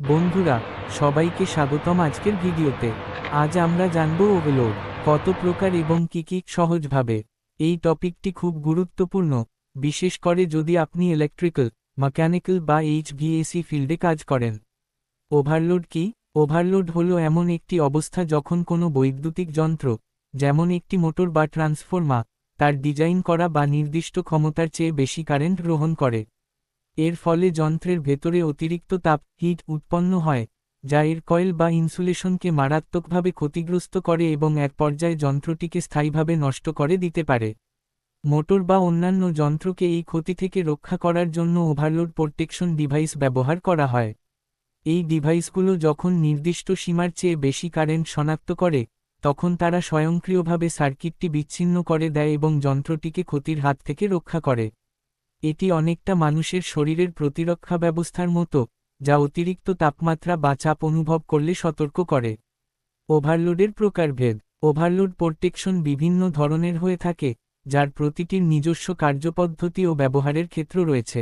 বন্ধুরা, সবাইকে স্বাগতম আজকের ভিডিওতে। আজ আমরা জানব ওভারলোড কত প্রকার এবং কি কি সহজভাবে। এই টপিকটি খুব গুরুত্বপূর্ণ, বিশেষ করে যদি আপনি ইলেকট্রিক্যাল মেকানিক্যাল বা এইচভিএসি ফিল্ডে কাজ করেন। ওভারলোড কি? ওভারলোড হলো এমন একটি অবস্থা যখন কোনো বৈদ্যুতিক যন্ত্র, যেমন একটি মোটর বা ট্রান্সফর্মা তার ডিজাইন করা বা নির্দিষ্ট ক্ষমতার চেয়ে বেশি কারেন্ট গ্রহণ করে। এর ফলে যন্ত্রের ভেতরে অতিরিক্ত তাপ, হিট উৎপন্ন হয়, যা এর কয়েল বা ইনসুলেশনকে মারাত্মকভাবে ক্ষতিগ্রস্ত করে এবং এক পর্যায়ে যন্ত্রটিকে স্থায়ীভাবে নষ্ট করে দিতে পারে। মোটর বা অন্যান্য যন্ত্রকে এই ক্ষতি থেকে রক্ষা করার জন্য ওভারলোড প্রোটেকশন ডিভাইস ব্যবহার করা হয়। এই ডিভাইসগুলো যখন নির্দিষ্ট সীমার চেয়ে বেশি কারেন্ট শনাক্ত করে, তখন তারা স্বয়ংক্রিয়ভাবে সার্কিটটি বিচ্ছিন্ন করে দেয় এবং যন্ত্রটিকে ক্ষতির হাত থেকে রক্ষা করে। এটি অনেকটা মানুষের শরীরের প্রতিরক্ষা ব্যবস্থার মতো, যা অতিরিক্ত তাপমাত্রা বা চাপ অনুভব করলে সতর্ক করে। ওভারলোডের প্রকারভেদ ওভারলোড প্রোটেকশন বিভিন্ন ধরনের হয়ে থাকে, যার প্রতিটির নিজস্ব কার্যপদ্ধতি ও ব্যবহারের ক্ষেত্র রয়েছে।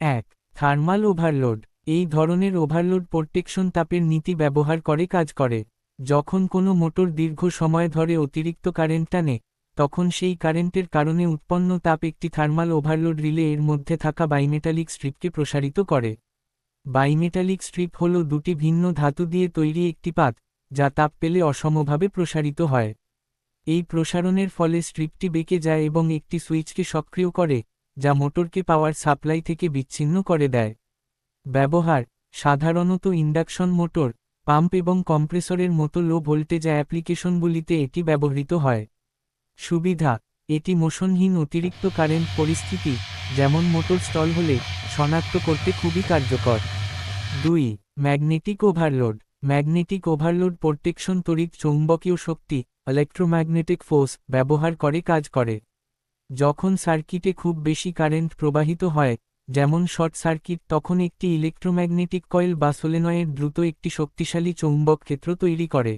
এক থার্মাল ওভারলোড এই ধরনের ওভারলোড প্রোটেকশন তাপের নীতি ব্যবহার করে কাজ করে, যখন কোনো মোটর দীর্ঘ সময় ধরে অতিরিক্ত কারেন্ট টানে তখন সেই কারেন্টের কারণে উৎপন্ন তাপ একটি থার্মাল ওভারলোড রিলে এর মধ্যে থাকা বাইমেটালিক স্ট্রিপকে প্রসারিত করে। বাইমেটালিক স্ট্রিপ হল দুটি ভিন্ন ধাতু দিয়ে তৈরি একটি পাত, যা তাপ পেলে অসমভাবে প্রসারিত হয়। এই প্রসারণের ফলে স্ট্রিপটি বেঁকে যায় এবং একটি সুইচকে সক্রিয় করে, যা মোটরকে পাওয়ার সাপ্লাই থেকে বিচ্ছিন্ন করে দেয়। ব্যবহার, সাধারণত ইন্ডাকশন মোটর পাম্প এবং কম্প্রেসরের মতো লো ভোল্টেজ অ্যাপ্লিকেশনগুলিতে এটি ব্যবহৃত হয়। সুবিধা, এটি মোশনহীন অতিরিক্ত কারেন্ট পরিস্থিতি, যেমন মোটর স্টল হলে শনাক্ত করতে খুবই কার্যকর। দুই, magnetic overload magnetic overload protection তড়িৎ চৌম্বকীয় শক্তি, ইলেকট্রোম্যাগনেটিক ফোর্স ব্যবহার করে কাজ করে। যখন সার্কিটে খুব বেশি কারেন্ট প্রবাহিত হয়, যেমন শর্ট সার্কিট, তখন একটি ইলেকট্রোম্যাগনেটিক কয়েল বা সোলেনয়েড দ্রুত একটি শক্তিশালী চৌম্বক ক্ষেত্র তৈরি করে।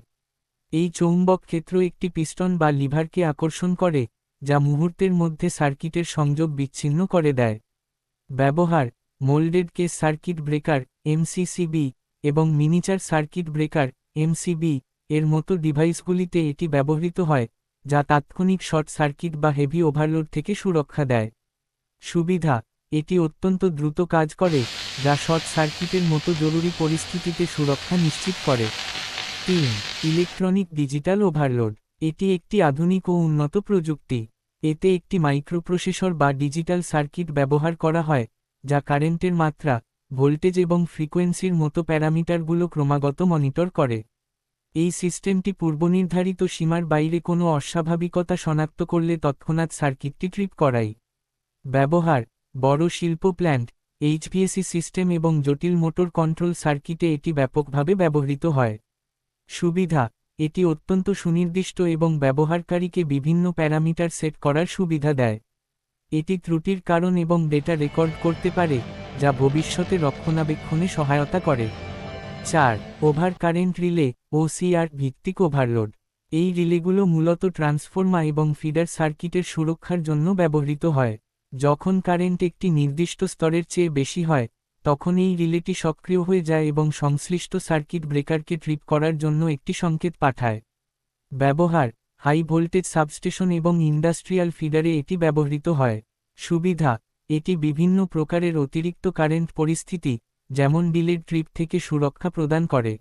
এই চৌম্বক ক্ষেত্র একটি পিস্টন বা লিভারকে আকর্ষণ করে, যা মুহূর্তের মধ্যে সার্কিটের সংযোগ বিচ্ছিন্ন করে দেয়। ব্যবহার, moulded case circuit breaker, MCCB, এবং মিনিচার সার্কিট ব্রেকার, এমসিবি, এর মতো ডিভাইসগুলিতে এটি ব্যবহৃত হয়, যা তাৎক্ষণিক শর্ট সার্কিট বা হেভি ওভারলোড থেকে সুরক্ষা দেয়। সুবিধা, এটি অত্যন্ত দ্রুত কাজ করে, যা শর্ট সার্কিটের মতো জরুরি পরিস্থিতিতে সুরক্ষা নিশ্চিত করে। তিন, ইলেকট্রনিক ডিজিটাল ওভারলোড। এটি একটি আধুনিক ও উন্নত প্রযুক্তি। এতে একটি মাইক্রোপ্রসেসর বা ডিজিটাল সার্কিট ব্যবহার করা হয়, যা কারেন্টের মাত্রা, ভোল্টেজ এবং ফ্রিকোয়েন্সির মতো প্যারামিটারগুলো ক্রমাগত মনিটর করে। এই সিস্টেমটি পূর্বনির্ধারিত সীমার বাইরে কোনো অস্বাভাবিকতা শনাক্ত করলে তৎক্ষণাৎ সার্কিটটি ট্রিপ করাই ব্যবহার, বড় শিল্প প্ল্যান্ট এইচভিএসি সিস্টেম এবং জটিল মোটর কন্ট্রোল সার্কিটে এটি ব্যাপকভাবে ব্যবহৃত হয়। সুবিধা, এটি অত্যন্ত সুনির্দিষ্ট এবং ব্যবহারকারীকে বিভিন্ন প্যারামিটার সেট করার সুবিধা দেয়। এটি ত্রুটির কারণ এবং ডেটা রেকর্ড করতে পারে, যা ভবিষ্যতে রক্ষণাবেক্ষণে সহায়তা করে। চার, ওভার কারেন্ট রিলে, ওসিআর ভিত্তিক ওভারলোড। এই রিলেগুলো মূলত ট্রান্সফর্মা এবং ফিডার সার্কিটের সুরক্ষার জন্য ব্যবহৃত হয়, যখন কারেন্ট একটি নির্দিষ্ট স্তরের চেয়ে বেশি হয় তখন এই রিলেটি সক্রিয় হয়ে যায় এবং সংশ্লিষ্ট সার্কিট ব্রেকারকে ট্রিপ করার জন্য একটি সংকেত পাঠায়। ব্যবহার, হাই ভোল্টেজ সাবস্টেশন এবং ইন্ডাস্ট্রিয়াল ফিডারে এটি ব্যবহৃত হয়। সুবিধা, এটি বিভিন্ন প্রকারের অতিরিক্ত কারেন্ট পরিস্থিতি, যেমন ডিলের ট্রিপ থেকে সুরক্ষা প্রদান করে।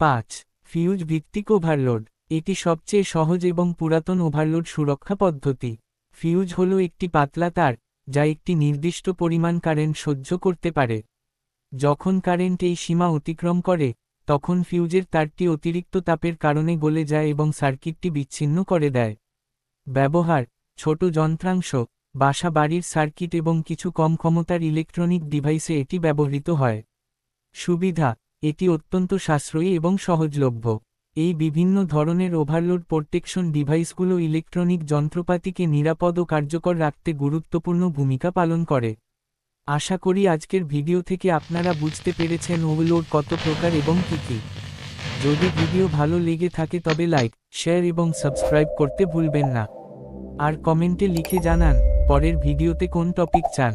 পাঁচ, ফিউজ ভিত্তিক ওভারলোড, এটি সবচেয়ে সহজ এবং পুরাতন ওভারলোড সুরক্ষা পদ্ধতি। ফিউজ হল একটি পাতলা তার যা একটি নির্দিষ্ট পরিমাণ কারেন্ট সহ্য করতে পারে। যখন কারেন্ট এই সীমা অতিক্রম করে, তখন ফিউজের তারটি অতিরিক্ত তাপের কারণে গলে যায় এবং সার্কিটটি বিচ্ছিন্ন করে দেয়। ব্যবহার, ছোট যন্ত্রাংশ, বাসা বাড়ির সার্কিট এবং কিছু কম ক্ষমতার ইলেকট্রনিক ডিভাইসে এটি ব্যবহৃত হয়। সুবিধা, এটি অত্যন্ত সাশ্রয়ী এবং সহজলভ্য। এই বিভিন্ন ধরনের ওভারলোড প্রোটেকশন ডিভাইসগুলো ইলেকট্রনিক যন্ত্রপাতিকে নিরাপদ ও কার্যকর রাখতে গুরুত্বপূর্ণ ভূমিকা পালন করে। আশা করি আজকের ভিডিও থেকে আপনারা বুঝতে পেরেছেন ওভারলোড কত প্রকার এবং কী কী। যদি ভিডিও ভালো লেগে থাকে তবে লাইক শেয়ার এবং সাবস্ক্রাইব করতে ভুলবেন না। আর কমেন্টে লিখে জানান, পরের ভিডিওতে কোন টপিক চান।